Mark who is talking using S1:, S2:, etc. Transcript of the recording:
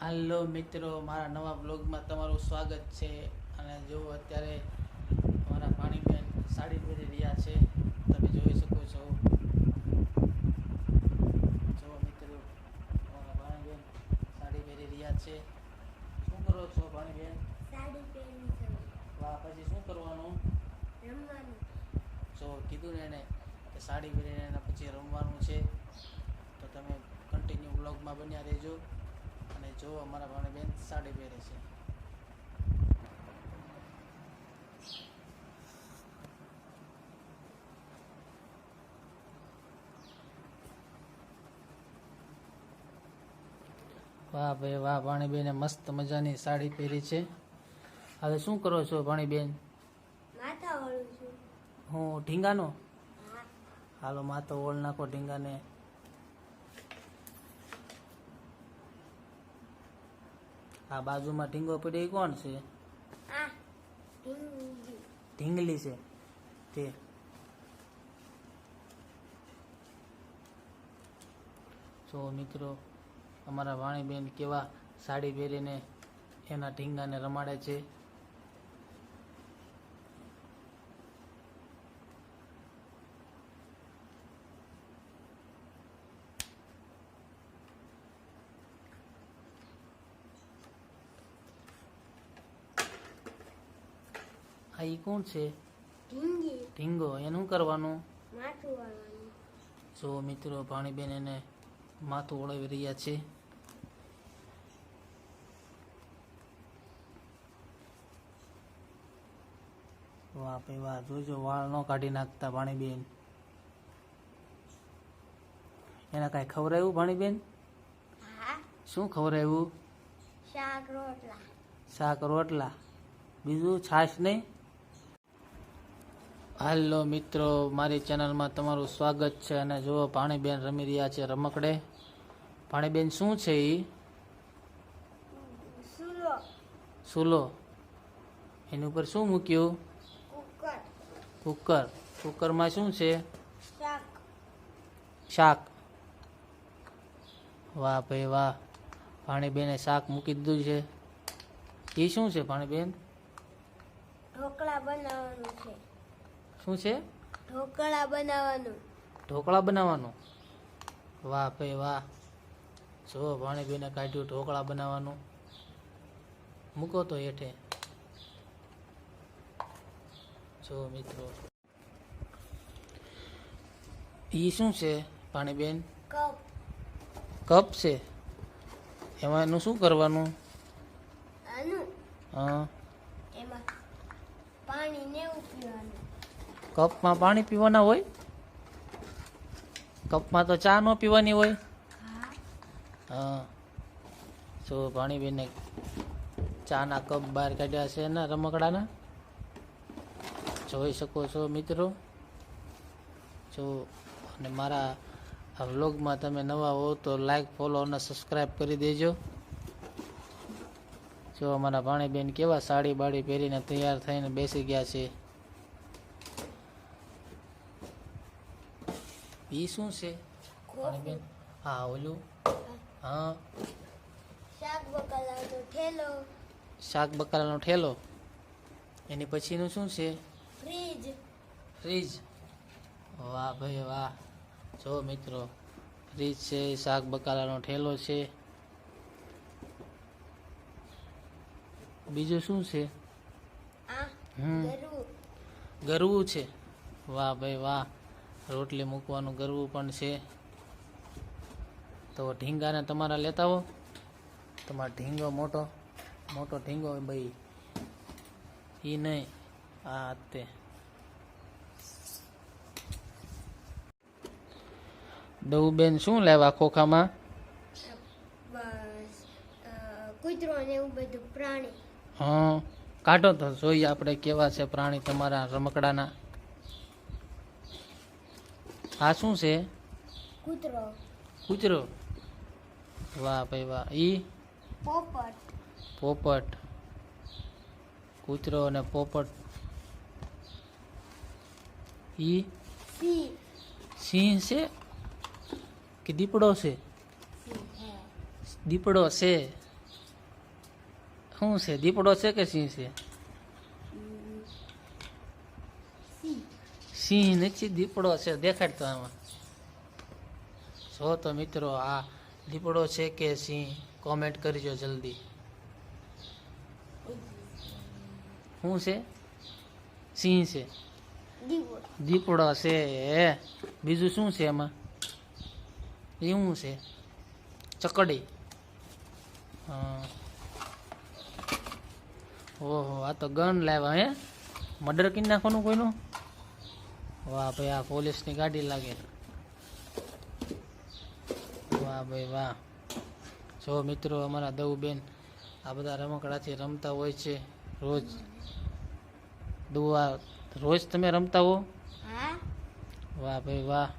S1: હાલો મિત્રો મારા નવા બ્લોગમાં તમારું સ્વાગત છે. અને જો અત્યારે મારા પાણીબેન સાડી પહેરી રહ્યા છે તમે જોઈ શકો છો. જો મિત્રો મારા પાણીબેન સાડી પહેરી રહ્યા છે. શું કરો છો પાણીબેન?
S2: સાડી
S1: વાહ પછી શું કરવાનું? જો કીધું ને એને કે સાડી પહેરીને એના પછી રમવાનું છે. તો તમે કન્ટિન્યુ બ્લોગમાં બન્યા રહેજો. અને જો અમારા ભાણેબેન સાડી પહેરે છે. વાહ ભાઈ વાહ ભાણીબેને મસ્ત મજાની સાડી પહેરી છે. હવે શું કરો છો ભાણીબેન
S2: માથા
S1: હું ઢીંગાનો? હાલો માથો તો ઓળ નાખો ઢીંગાને. આ બાજુમાં ઢીંગો પડ્યો કોણ છે?
S2: ઢીંગલી
S1: છે. તે. જો મિત્રો અમારા વાણીબેન કેવા સાડી પહેરીને એના ઢીંગાને રમાડે છે. આ ઈ કોણ છે?
S2: ઢીંગો.
S1: એનું કરવાનું? જો મિત્રો ભાણીબેન એને માથું ઓળાવી રહ્યા છે. વાહ ભાઈ વાહ જોજો વાળ ન કાઢી નાખતા ભાણીબેન. એને કાંઈ ખવડાવ્યું ભાણીબેન? શું ખવડાવ્યું
S2: શાક રોટલા.
S1: શાક રોટલા. બીજું છાશ નહીં? હાલો મિત્રો મારી ચેનલમાં તમારું સ્વાગત છે અને જુઓ પાણીબેન રમી રહ્યા છે રમકડે. પાણીબેન શું છે એ
S2: સુલો.
S1: એની ઉપર શું મૂક્યું?
S2: કુકર.
S1: કુકર. કુકરમાં શું છે?
S2: શાક.
S1: શાક. વાહ ભાઈ વાહ. પાણીબેને શાક મૂકી દીધું છે. એ શું છે પાણીબેન?
S2: ઢોકળા બનાવવાનું છે.
S1: શું છે?
S2: ઢોકળા બનાવવાનું.
S1: ઢોકળા બનાવવાનું? વાહ ભાઈ વાહ. જો ભાણીબેને કાઢ્યું ઢોકળા બનાવવાનું. મૂકો તો હેઠે. જો મિત્રો. ઈ શું છે પાણીબેન
S2: કપ.
S1: કપ છે? એમાં એનું શું કરવાનું?
S2: આનું.
S1: હા.
S2: એમાં પાણી ને પીવાનું.
S1: કપમાં પાણી પીવાના હોય? કપમાં તો ચા ન પીવાની હોય?
S2: હા.
S1: જો ભાણીબેને ચાના કપ બહાર કાઢ્યા છે ને રમકડાના. જોઈ શકો છો મિત્રો. જો, અને મારા આ વ્લોગમાં તમે નવા હો તો લાઈક ફોલો અને સબસ્ક્રાઈબ કરી દેજો. જો અમારા ભાણીબેન કેવા સાડી બાડી પહેરીને તૈયાર થઈને બેસી ગયા છે. એ શું છે? પાણીબેન હા ઓલું. હા.
S2: શાક બકાલાનો ઠેલો.
S1: શાક બકાલાનો ઠેલો. એની પછીનું શું છે?
S2: ફ્રીજ.
S1: ફ્રીજ. વાહ ભાઈ વાહ. જો મિત્રો ફ્રીજ છે શાક બકાલાનો ઠેલો છે. બીજું શું છે? ગરવું છે. વાહ ભાઈ વાહ. રોટલી મૂકવાનું ગરવું પણ છે. તો ઢીંગાને તમારા લેતા હો તમારો ઢીંગો મોટો મોટો ઢીંગો ભાઈ એ નહીં આ તે દઉબેન શું લેવા ખોખામાં?
S2: કૂતરો ને એવું બધું પ્રાણી.
S1: હા કાઢો તો જોઈએ આપણે કેવા છે પ્રાણી તમારા રમકડાના. આ શું છે?
S2: કૂતરો.
S1: કૂતરો? વાહ ભાઈ વાહ. ઈ?
S2: પોપટ.
S1: પોપટ. કૂતરો અને પોપટ. ઈ?
S2: સિંહ.
S1: સિંહ છે કે દીપડો છે? દીપડો છે. શું છે? દીપડો છે કે સિંહ છે
S2: હમ. સિંહ
S1: સિંહ નથી દીપડો છે, દેખાડતો આમાં. જો તો મિત્રો, આ દીપડો છે કે સિંહ? કોમેન્ટ કરજો જલ્દી. શું છે? સિંહ છે. દીપડો છે. બીજું શું છે એમાં? એવું છે. ચકડી. ઓહો, આ તો ગન લાવ્યા હે. મર્ડર કરી નાખવાનું કોઈનું? વાહ ભાઈ આ પોલીસની ગાડી લાગે. વાહ ભાઈ વાહ. જો મિત્રો અમારા દઉબેન આ બધા રમકડાથી રમતા હોય છે રોજ. દુવા રોજ તમે રમતા
S2: હો.
S1: વાહ ભાઈ વાહ.